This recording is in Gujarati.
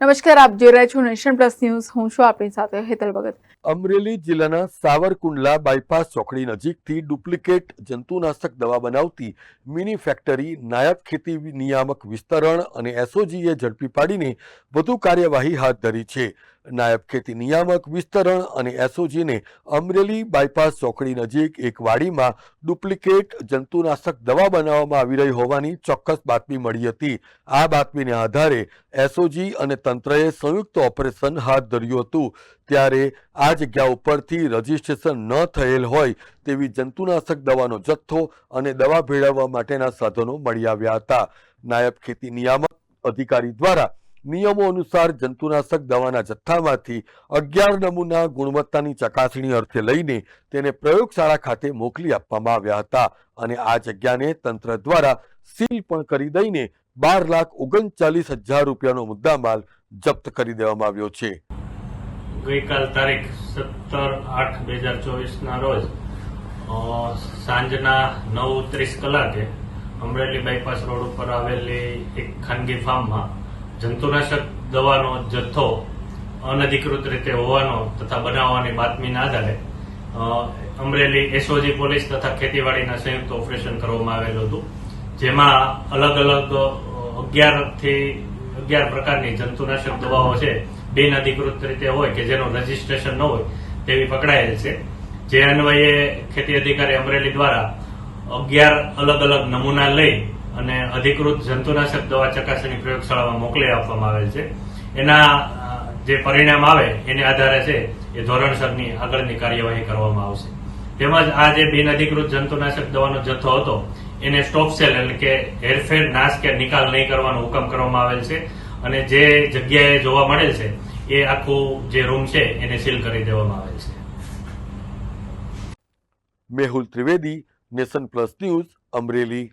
નમસ્કાર, આપ જોઈ રહ્યા છો નેશન પ્લસ ન્યૂઝ. હું છું આપણી સાથે હેતલ ભગત. અમરેલી જિલ્લાના સાવરકુંડલા બાયપાસ ચોકડી નજીકથી ડુપ્લિકેટ જંતુનાશક દવા બનાવતી મિની ફેક્ટરી નાયબ ખેતી નિયામક વિસ્તરણ અને એસઓજીએ ઝડપી પાડીને વધુ કાર્યવાહી હાથ ધરી છે. નાયબ ખેતી નિયામક વિસ્તરણ અને એસઓજીને અમરેલી બાયપાસ ચોકડી નજીક એક વાડીમાં ડુપ્લિકેટ જંતુનાશક દવા બનાવવામાં આવી રહી હોવાની ચોક્કસ બાતમી મળી હતી. આ બાતમીને આધારે એસઓજી અને તંત્રએ સંયુક્ત ઓપરેશન હાથ ધર્યું હતું. ત્યારે આ જગ્યા ઉપરથી રજીસ્ટ્રેશન ન થયેલ હોય તેવી જંતુનાશક દવાનો જથ્થો અને દવા ભેળવવા માટેના સાધનો મળી આવ્યા હતા. નાયબ ખેતી નિયામક અધિકારી દ્વારા નિયમો અનુસાર જંતુનાશક દવાના જથ્થામાંથી અગિયાર નમૂના ગુણવત્તાની ચકાસણી અર્થે લઈને તેને પ્રયોગશાળા ખાતે મોકલી આપવામાં આવ્યા હતા અને આ જગ્યાને તંત્ર દ્વારા સીલ પણ કરી દઈને બાર લાખ ઓગણચાલીસ હજાર રૂપિયાનો મુદ્દામાલ જપ્ત કરી દેવામાં આવ્યો છે. ગઈકાલ તારીખ સત્તર આઠ બે હજાર ચોવીસના રોજ સાંજના નવ ત્રીસ કલાકે અમરેલી બાયપાસ રોડ ઉપર આવેલી એક ખાનગી ફાર્મમાં જંતુનાશક દવાનો જથ્થો અનધિકૃત રીતે હોવાનો તથા બનાવવાની બાતમીના આધારે અમરેલી એસઓજી પોલીસ તથા ખેતીવાડીના સંયુક્ત ઓપરેશન કરવામાં આવેલું હતું, જેમાં અલગ અલગ અગિયારથી, અગિયાર પ્રકારની જંતુનાશક દવાઓ છે, બિન અધિકૃત રીતે હોય કે જેનું રજીસ્ટ્રેશન ન હોય તેવી પકડાયેલ છે. જે અન્વયે ખેતી અધિકારી અમરેલી દ્વારા અગિયાર અલગ અલગ નમૂના લઈ અને અધિકૃત જંતુનાશક દવા ચકાસણી પ્રયોગશાળામાં મોકલી આપવામાં આવેલ છે. એના જે પરિણામ આવે એને આધારે છે એ ધોરણસરની આગળની કાર્યવાહી કરવામાં આવશે. તેમજ આ જે બિન અધિકૃત જંતુનાશક દવાનો જથ્થો હતો, એને સ્ટોપ સેલ એટલે કે હેરફેર, નાશ કે નિકાલ નહીં કરવાનો હુકમ કરવામાં આવેલ છે. અને જે જગ્યાએ જોવા મળેલ છે, એ આખું જે રૂમ છે, એને સીલ કરી દેવામાં આવેલ છે. Mehul Trivedi, nation plus news, Amreli.